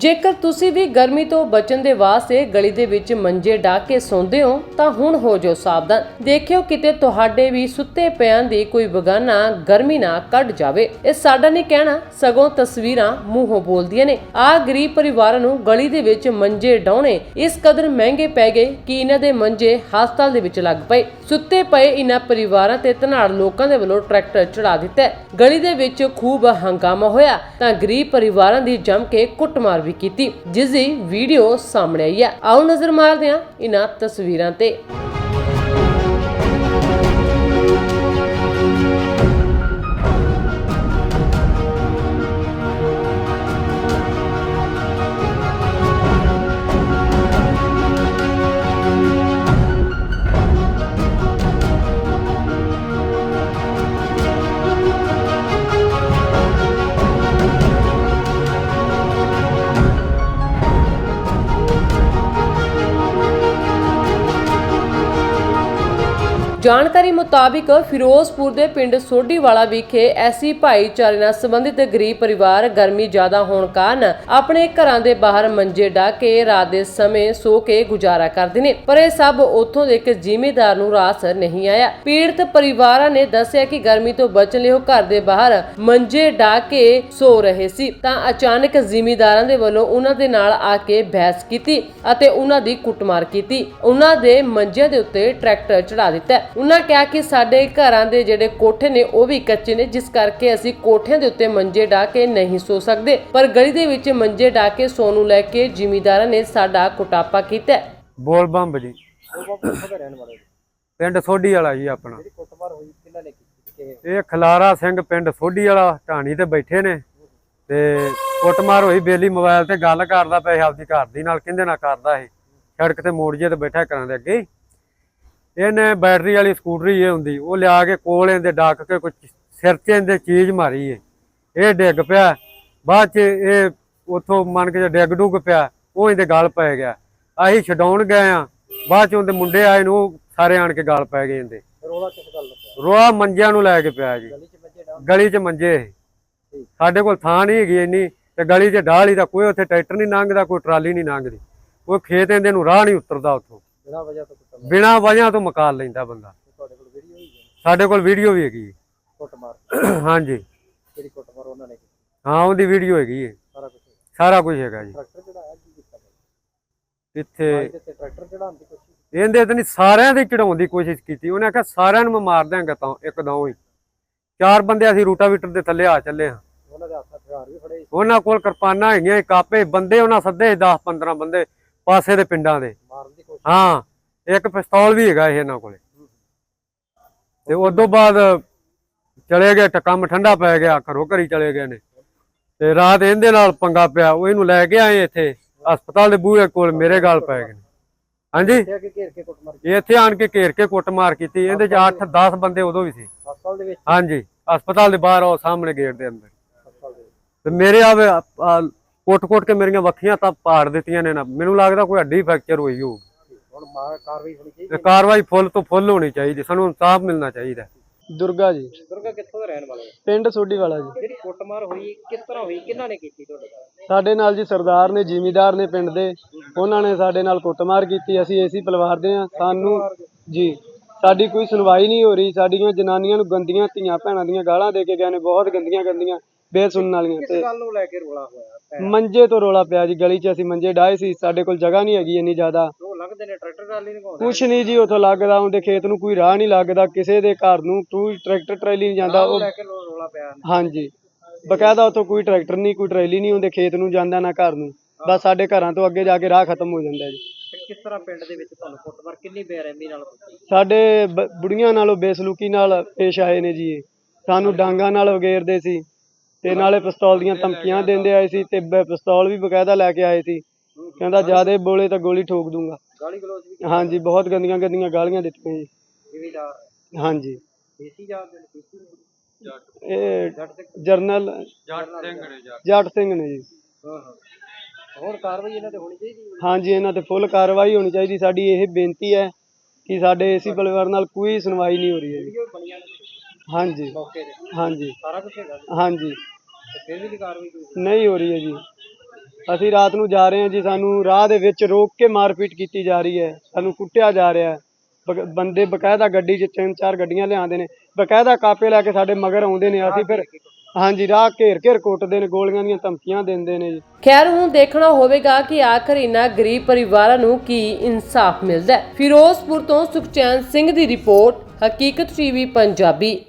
ਜੇਕਰ ਤੁਸੀਂ ਵੀ ਗਰਮੀ ਤੋਂ ਬਚਣ ਦੇ ਵਾਸਤੇ ਗਲੀ ਦੇ ਵਿੱਚ ਮੰਜੇ ਢਾ ਕੇ ਸੌਂਦੇ ਹੋ, ਤਾਂ ਹੁਣ ਹੋ ਜਾਓ ਸਾਵਧਾਨ। ਦੇਖਿਓ ਕਿਤੇ ਤੁਹਾਡੇ ਵੀ ਸੁੱਤੇ ਪਿਆਂ ਦੀ ਕੋਈ ਬਗਾਨਾ ਗਰਮੀ ਨਾ ਕੱਢ ਜਾਵੇ। ਇਹ ਸਾਡਾ ਨਹੀਂ ਕਹਿਣਾ, ਸਗੋਂ ਤਸਵੀਰਾਂ ਮੂੰਹੋਂ ਬੋਲਦੀਆਂ ਨੇ। ਆ ਗਰੀਬ ਪਰਿਵਾਰਾਂ ਨੂੰ ਗਲੀ ਦੇ ਵਿੱਚ ਮੰਜੇ ਡਾਉਣੇ ਇਸ ਕਦਰ ਮਹਿੰਗੇ ਪੈ ਗਏ ਕਿ ਇਹਨਾਂ ਦੇ ਮੰਜੇ ਹਸਪਤਾਲ ਦੇ ਵਿੱਚ ਲੱਗ ਪਏ। ਸੁੱਤੇ ਪਏ ਇਹਨਾਂ ਪਰਿਵਾਰਾਂ ਤੇ ਧਨਾੜ ਲੋਕਾਂ ਦੇ ਵੱਲੋਂ ਟਰੈਕਟਰ ਚੜਾ ਦਿੱਤਾ ਗਲੀ ਦੇ ਵਿੱਚ ਖੂਬ ਹੰਗਾਮਾ ਹੋਇਆ, ਤਾਂ ਗਰੀਬ ਪਰਿਵਾਰਾਂ ਦੀ ਜੰਮ ਕੇ ਕੁੱਟਮਾਰ ਵੀ ਕੀਤੀ, ਜਿਸ ਦੀ ਵੀਡੀਓ ਸਾਹਮਣੇ ਆਈ ਹੈ। ਆਓ ਨਜ਼ਰ ਮਾਰਦੇ ਹਾਂ ਇਹਨਾਂ ਤਸਵੀਰਾਂ ਤੇ। ਜਾਣਕਾਰੀ ਮੁਤਾਬਿਕ ਫਿਰੋਜ਼ਪੁਰ ਦੇ ਪਿੰਡ ਸੋਢੀਵਾਲਾ ਵਿਖੇ ਐਸੀ ਭਾਈਚਾਰੇ ਨਾਲ ਸੰਬੰਧਿਤ ਗਰੀਬ ਪਰਿਵਾਰ ਗਰਮੀ ਜ਼ਿਆਦਾ ਹੋਣ ਕਾਰਨ ਆਪਣੇ ਘਰਾਂ ਦੇ ਬਾਹਰ ਮੰਜੇ ਢਾ ਕੇ ਰਾਤ ਦੇ ਸਮੇਂ ਸੋ ਕੇ ਗੁਜ਼ਾਰਾ ਕਰਦੇ ਨੇ। ਪਰ ਇਹ ਸਭ ਉੱਥੋਂ ਦੇ ਇੱਕ ਜ਼ਿਮੀਦਾਰ ਨੂੰ ਰਾਸ ਨਹੀਂ ਆਇਆ। ਪੀੜਤ ਪਰਿਵਾਰਾਂ ਨੇ ਦੱਸਿਆ ਕਿ ਗਰਮੀ ਤੋਂ ਬਚਣ ਲਈ ਉਹ ਘਰ ਦੇ ਬਾਹਰ ਮੰਜੇ ਢਾ ਕੇ ਸੋ ਰਹੇ ਸੀ। ਤਾਂ ਅਚਾਨਕ ਜ਼ਿਮੀਦਾਰਾਂ ਦੇ ਵੱਲੋਂ ਉਹਨਾਂ ਦੇ ਨਾਲ ਆ ਕੇ ਬਹਿਸ ਕੀਤੀ ਅਤੇ ਉਹਨਾਂ ਦੀ ਕੁੱਟਮਾਰ ਕੀਤੀ। ਉਹਨਾਂ ਦੇ ਮੰਜਿਆਂ ਦੇ ਉੱਤੇ ਟਰੈਕਟਰ ਚੜਾ ਦਿੱਤਾ। ਉਹਨਾਂ ਕਿਹਾ ਕਿ ਸਾਡੇ ਘਰਾਂ ਦੇ ਜਿਹੜੇ ਕੋਠੇ ਨੇ ਉਹ ਵੀ ਕੱਚੇ ਨੇ ਜਿਸ ਕਰਕੇ ਅਸੀਂ ਕੋਠਿਆਂ ਦੇ ਉੱਤੇ ਮੰਜੇ ਢਾ ਕੇ ਨਹੀਂ ਸੋ ਸਕਦੇ। ਪਰ ਗਲੀ ਦੇ ਵਿੱਚ ਮੰਜੇ ਢਾ ਕੇ ਸੌਣ ਨੂੰ ਲੈ ਕੇ ਜ਼ਿਮੀਂਦਾਰਾਂ ਨੇ ਸਾਡਾ ਕੁਟਾਪਾ ਕੀਤਾ ਹੈ। ਬੋਲ ਬੰਬ ਜੀ। ਪਿੰਡ ਸੋਢੀ ਵਾਲਾ ਜੀ ਆਪਣਾ। ਕੁੱਟਮਾਰ ਹੋਈ ਕਿਹਨਾਂ ਨੇ ਕੀਤੀ? ਕਿਵੇਂ ਇਹ? ਖਲਾਰਾ ਸਿੰਘ ਪਿੰਡ ਸੋਢੀ ਵਾਲਾ ਢਾਣੀ ਤੇ ਬੈਠੇ ਨੇ। ਤੇ ਕੁੱਟਮਾਰ ਹੋਈ ਬੇਲੀ ਮੋਬਾਈਲ ਤੇ ਗੱਲ ਕਰਦਾ ਪਿਆ ਸੀ ਆਪਦੀ ਘਰ ਦੀ ਨਾਲ ਕਿੰਦੇ ਨਾਲ ਕਰਦਾ ਇਹ। ਸੜਕ ਤੇ ਮੋੜ ਜੇ ਤੇ ਬੈਠਾ ਘਰਾਂ ਦੇ ਅੱਗੇ ਹੀ। ਇਹਨੇ ਬੈਟਰੀ ਵਾਲੀ ਸਕੂਟਰੀ ਇਹ ਹੁੰਦੀ ਉਹ ਲਿਆ ਕੇ ਕੋਲ ਇਹਦੇ ਡੱਕ ਕੇ ਕੁਝ ਸਿਰ 'ਚ ਇਹਦੇ ਚੀਜ਼ ਮਾਰੀ ਏ। ਇਹ ਡਿੱਗ ਪਿਆ। ਬਾਅਦ 'ਚ ਇਹ ਉਥੋਂ ਮੰਨ ਕੇ ਡਿੱਗ ਡੁੱਗ ਪਿਆ ਉਹ ਇਹਦੇ ਗਲ ਪੈ ਗਿਆ। ਅਸੀਂ ਛਡਾਉਣ ਗਏ ਆ ਬਾਅਦ 'ਚ ਉਹਦੇ ਮੁੰਡੇ ਆਏ ਨੂੰ ਸਾਰੇ ਆਣ ਕੇ ਗਲ ਪੈ ਗਏ ਇਹਦੇ। ਰੋਆ ਮੰਜਿਆਂ ਨੂੰ ਲੈ ਕੇ ਪਿਆ ਜੀ। ਗਲੀ ਚ ਮੰਜੇ। ਸਾਡੇ ਕੋਲ ਥਾਂ ਨਹੀਂ ਹੈਗੀ ਇੰਨੀ ਤੇ ਗਲੀ 'ਚ ਢਾਲੀ ਦਾ ਕੋਈ ਉੱਥੇ ਟਰੈਕਟਰ ਨਹੀਂ ਲੰਘਦਾ ਕੋਈ ਟਰਾਲੀ ਨਹੀਂ ਲੰਘਦੀ। ਕੋਈ ਖੇਤ ਇਹਦੇ ਨੂੰ ਰਾਹ ਨਹੀਂ ਉਤਰਦਾ ਉੱਥੋਂ। ਬਿਨਾਂ ਵਜ੍ਹਾ ਤੋਂ ਕੁੱਟਮਾਰ ਬਿਨਾਂ ਵਜ੍ਹਾ ਤੋਂ ਮਕਾਲ ਲੈਂਦਾ ਬੰਦਾ। ਤੁਹਾਡੇ ਕੋਲ ਵੀਡੀਓ ਹੋਈ ਹੈ? ਸਾਡੇ ਕੋਲ ਵੀਡੀਓ ਵੀ ਹੈਗੀ ਹਾਂਜੀ। ਕਿਹੜੀ ਕੁੱਟਮਾਰ ਉਹਨਾਂ ਨੇ ਕੀਤੀ। ਹਾਂ ਉਹਦੀ ਵੀਡੀਓ ਹੈਗੀ ਹੈ। ਸਾਰਾ ਕੁਝ ਸਾਰਾ ਕੁਝ ਹੈਗਾ ਜੀ। ਟਰੈਕਟਰ ਚੜਾਇਆ ਕੀ ਕੀਤਾ ਬਾਈ ਇੱਥੇ ਇਹਦੇ ਤੇ ਟਰੈਕਟਰ ਚੜਾਉਣ ਦੀ ਕੋਸ਼ਿਸ਼ ਇਹਦੇ ਤੇ ਨਹੀਂ ਸਾਰਿਆਂ ਦੇ ਚੜਾਉਣ ਦੀ ਕੋਸ਼ਿਸ਼ ਕੀਤੀ। ਉਹਨੇ ਆਖਿਆ ਸਾਰਿਆਂ ਨੂੰ ਮੈਂ ਮਾਰ ਦਿਆਂਗਾ ਤਾਂ ਇੱਕਦਮ ਹੀ। ਚਾਰ ਬੰਦੇ ਅਸੀਂ ਰੂਟਾਵੀਟਰ ਦੇ ਥੱਲੇ ਆ ਚੱਲੇ ਹਾਂ। ਉਹਨਾਂ ਦੇ ਹੱਥ ਹਥਿਆਰ ਵੀ ਫੜੇ ਸੀ, ਉਹਨਾਂ ਕੋਲ ਕਿਰਪਾਨਾਂ ਹੈਗੀਆਂ ਕਾਪੇ ਬੰਦੇ ਉਹਨਾਂ ਸੱਦੇ 10 15 ਬੰਦੇ ਪਾਸੇ ਦੇ ਪਿੰਡਾਂ ਦੇ ਦੀ। ਹਾਂ ਇੱਕ ਪਿਸਤੌਲ ਵੀ ਹੈਗਾ ਇਹ ਇਹਨਾਂ ਕੋਲੇ। ਤੇ ਉਸ ਤੋਂ ਬਾਅਦ ਚਲੇ ਗਏ ਤਾਂ ਕੰਮ ਠੰਡਾ ਪੈ ਗਿਆ ਘਰੋਂ ਘਰੀ ਚਲੇ ਗਏ ਨੇ। ਤੇ ਰਾਤ ਇਹਦੇ ਨਾਲ ਪੰਗਾ ਪਿਆ ਉਹ ਇਹਨੂੰ ਲੈ ਕੇ ਆਏ ਇੱਥੇ ਹਸਪਤਾਲ ਦੇ ਬੂਹੇ ਕੋਲ ਮੇਰੇ ਗਾਲ ਪੈ ਗਏ ਹਾਂਜੀ? ਇੱਥੇ ਆਣ ਕੇ ਘੇਰ ਕੇ ਕੁੱਟਮਾਰ ਕੀਤੀ ਇਹਦੇ ਚ 8 10 ਬੰਦੇ ਉਦੋਂ ਵੀ ਸੀ। ਹਸਪਤਾਲ ਦੇ ਵਿੱਚ? ਹਾਂਜੀ ਹਸਪਤਾਲ ਦੇ ਬਾਹਰ ਉਹ ਸਾਹਮਣੇ ਗੇਟ ਦੇ ਅੰਦਰ। ਤੇ ਮੇਰੇ ਆਵੇ ਕੋਟ-ਕੋਟ ਕੇ ਮੇਰੀਆਂ ਵੱਖੀਆਂ ਤਾਂ ਪਾੜ ਦਿੱਤੀਆਂ ਨੇ ਨਾ। ਮੈਨੂੰ ਲੱਗਦਾ ਕੋਈ ਹੱਡੀ ਫ੍ਰੈਕਚਰ ਹੋਈ ਹੋਊ। ਹੁਣ ਮਾਰ ਕਾਰਵਾਈ ਹੋਣੀ ਚਾਹੀਦੀ ਤੇ ਕਾਰਵਾਈ ਫੁੱਲ ਤੋਂ ਫੁੱਲ ਹੋਣੀ ਚਾਹੀਦੀ ਸਾਨੂੰ ਇਨਸਾਫ ਮਿਲਣਾ ਚਾਹੀਦਾ। ਦੁਰਗਾ ਜੀ। ਦੁਰਗਾ ਕਿੱਥੋਂ ਦਾ ਰਹਿਣ ਵਾਲਾ ਹੈ? ਪਿੰਡ ਸੋਢੀ ਵਾਲਾ ਜੀ। ਜਿਹੜੀ ਕੁੱਟਮਾਰ ਹੋਈ ਕਿਸ ਤਰ੍ਹਾਂ ਹੋਈ ਕਿਹਨਾਂ ਨੇ ਕੀਤੀ ਤੁਹਾਡੇ ਨਾਲ? ਸਾਡੇ ਨਾਲ ਜੀ ਸਰਦਾਰ ਨੇ ਜ਼ਿਮੀਦਾਰ ਨੇ ਪਿੰਡ ਦੇ। ਉਹਨਾਂ ਨੇ ਸਾਡੇ ਨਾਲ ਕੁੱਟਮਾਰ ਕੀਤੀ ਅਸੀਂ ਏਸੀ ਪਰਿਵਾਰ ਦੇ ਆ ਸਾਨੂੰ ਜੀ ਸਾਡੀ ਕੋਈ ਸੁਣਵਾਈ ਨਹੀਂ ਹੋ ਰਹੀ। ਸਾਡੀਆਂ ਜਨਾਨੀਆਂ ਨੂੰ ਗੰਦੀਆਂ ਧੀਆਂ ਭੈਣਾਂ ਦੀਆਂ ਗਾਲਾਂ ਦੇ ਕੇ ਗਏ ਨੇ ਬਹੁਤ ਗੰਦੀਆਂ ਗੰਦੀਆਂ ਬੇਸੁਣਨ ਵਾਲੀਆਂ ਕਿਸ ਤੇ ਗੱਲ ਨੂੰ ਲੈ ਕੇ ਰੋਲਾ ਹੋਇਆ ਮੰਜੇ ਤੋਂ ਰੋਲਾ ਪਿਆ ਜੀ ਗਲੀ 'ਚ ਅਸੀਂ ਮੰਜੇ ਡਾਏ ਸੀ। ਸਾਡੇ ਕੋਲ ਜਗ੍ਹਾ ਨਹੀਂ ਹੈਗੀ ਇੰਨੀ ਜ਼ਿਆਦਾ। ਲੰਘਦੇ ਨੇ ਟਰੈਕਟਰ ਟਰਾਲੀ ਨਿਕਾਉਂਦੇ ਕੁਛ ਨਹੀਂ ਜੀ ਉਥੋਂ ਲੱਗਦਾ ਉਹਦੇ ਖੇਤ ਨੂੰ ਕੋਈ ਰਾਹ ਨਹੀਂ ਲੱਗਦਾ ਕਿਸੇ ਦੇ ਘਰ ਨੂੰ ਕੋਈ ਟਰੈਕਟਰ ਟਰੈਲੀ ਨਹੀਂ ਜਾਂਦਾ ਉਹ ਲੈ ਕੇ ਰੋ- ਰੋਲਾ ਪਿਆ ਹਾਂਜੀ। ਬਕਾਇਦਾ ਉਥੋਂ ਕੋਈ ਟਰੈਕਟਰ ਨਹੀਂ ਕੋਈ ਟਰੈਲੀ ਨਹੀਂ ਹੁੰਦੇ ਖੇਤ ਨੂੰ ਜਾਂਦਾ ਨਾ ਘਰ ਨੂੰ। ਬਸ ਸਾਡੇ ਘਰਾਂ ਤੋਂ ਅੱਗੇ ਜਾ ਕੇ ਰਾਹ ਖਤਮ ਹੋ ਜਾਂਦਾ ਜੀ। ਤੇ ਕਿਸ ਤਰ੍ਹਾਂ ਪਿੰਡ ਦੇ ਵਿੱਚ ਤੁਹਾਨੂੰ ਕੁੱਟਮਾਰ ਕਿੰਨੀ ਬੇਰਹਿਮੀ ਨਾਲ ਕੀਤੀ ਸਾਡੇ ਬ- ਬੁੜੀਆਂ ਨਾਲੋਂ ਬੇਸਲੂਕੀ ਨਾਲ ਪੇਸ਼ ਆਏ ਨੇ ਜੀ ਇਹ। ਸਾਨੂੰ ਡਾਂਗਾ ਨਾਲ ਵਗੇਰਦੇ ਸੀ ਤੇ ਨਾਲੇ ਪਿਸਤੌਲ ਦੀਆਂ ਧਮਕੀਆਂ ਦਿੰਦੇ ਆਏ ਸੀ ਤੇ ਬ- ਪਿਸਤੌਲ ਵੀ ਬਕਾਇਦਾ ਲੈ ਕੇ ਆਏ ਸੀ। ਕਹਿੰਦਾ ਜਿਆਦੇ ਬੋਲੇ ਤਾਂ ਗੋਲੀ ਠੋਕ ਦੂੰਗਾ। ਗਾਲੀ ਗਲੋਚ ਵੀ ਹਾਂਜੀ ਬਹੁਤ ਗੰਦੀਆਂ ਗੰਦੀਆਂ ਗਾਲੀਆਂ ਦਿੱਤੀਆਂ ਜੀ। ਹਾਂਜੀ। ਦੇਸੀ ਜਾਤ ਦੇ ਦੇਸੀ ਇਹ ਜੱਟ ਤੇ ਜਰਨਲ ਜੱਟ ਸਿੰਘ ਨੇ ਜੀ। ਹਾਂ ਹਾਂ। ਹੋਰ ਕਾਰਵਾਈ ਇਹਨਾਂ ਤੇ ਹੋਣੀ ਚਾਹੀਦੀ ਹੈ? ਹਾਂਜੀ ਇਹਨਾਂ ਤੇ ਫੁੱਲ ਕਾਰਵਾਈ ਹੋਣੀ ਚਾਹੀਦੀ। ਸਾਡੀ ਇਹ ਬੇਨਤੀ ਹੈ ਕਿ ਸਾਡੇ ਏਸੀ ਪਰਿਵਾਰ ਨਾਲ ਕੋਈ ਸੁਣਵਾਈ ਨਹੀਂ ਹੋ ਰਹੀ ਹੈ ਜੀ ਵੀਡੀਓ ਬਣੀਆਂ ਨੇ ਹਾਂਜੀ। ਮੌਕੇ ਤੇ? ਹਾਂਜੀ। ਸਾਰਾ ਕੁਝ ਹੈਗਾ? ਹਾਂਜੀ। ਤੇ ਫਿਰ ਵੀ ਨਹੀਂ ਕਾਰਵਾਈ ਕੋਈ ਨਹੀਂ ਹੋ ਰਹੀ ਹੈ ਜੀ। ਅਸੀਂ ਰਾਤ ਨੂੰ ਜਾ ਰਹੇ ਹਾਂ ਜੀ, ਸਾਨੂੰ ਰਾਹ ਦੇ ਵਿੱਚ ਰੋਕ ਕੇ ਮਾਰਪੀਟ ਕੀਤੀ ਜਾ ਰਹੀ ਹੈ। ਸਾਨੂੰ ਕੁੱਟਿਆ ਜਾ ਰਿਹਾ ਹੈ। ਬੰਦੇ ਬਕਾਇਦਾ ਗੱਡੀ 'ਚ ਤਿੰਨ ਚਾਰ ਗੱਡੀਆਂ ਲਿਆਉਂਦੇ ਨੇ। ਬਕਾਇਦਾ ਕਾਪੇ ਲੈ ਕੇ ਸਾਡੇ ਮਗਰ ਆਉਂਦੇ ਨੇ। ਅਸੀਂ ਫਿਰ ਹਾਂਜੀ, ਰਾਹ ਘੇਰ ਘੇਰ ਕੁੱਟਦੇ ਨੇ, ਗੋਲੀਆਂ ਦੀਆਂ ਧਮਕੀਆਂ ਦਿੰਦੇ ਨੇ ਜੀ। ਖੈਰ, ਹੁਣ ਦੇਖਣਾ ਹੋਵੇਗਾ ਕਿ ਆਖਰ ਇਨ੍ਹਾਂ ਗਰੀਬ ਪਰਿਵਾਰਾਂ ਨੂੰ ਕੀ ਇਨਸਾਫ ਮਿਲਦਾ ਹੈ। ਫਿਰੋਜ਼ਪੁਰ ਤੋਂ ਸੁਖਚੈਨ ਸਿੰਘ ਦੀ ਰਿਪੋਰਟ, ਹਕੀਕਤ ਟੀਵੀ ਪੰਜਾਬੀ।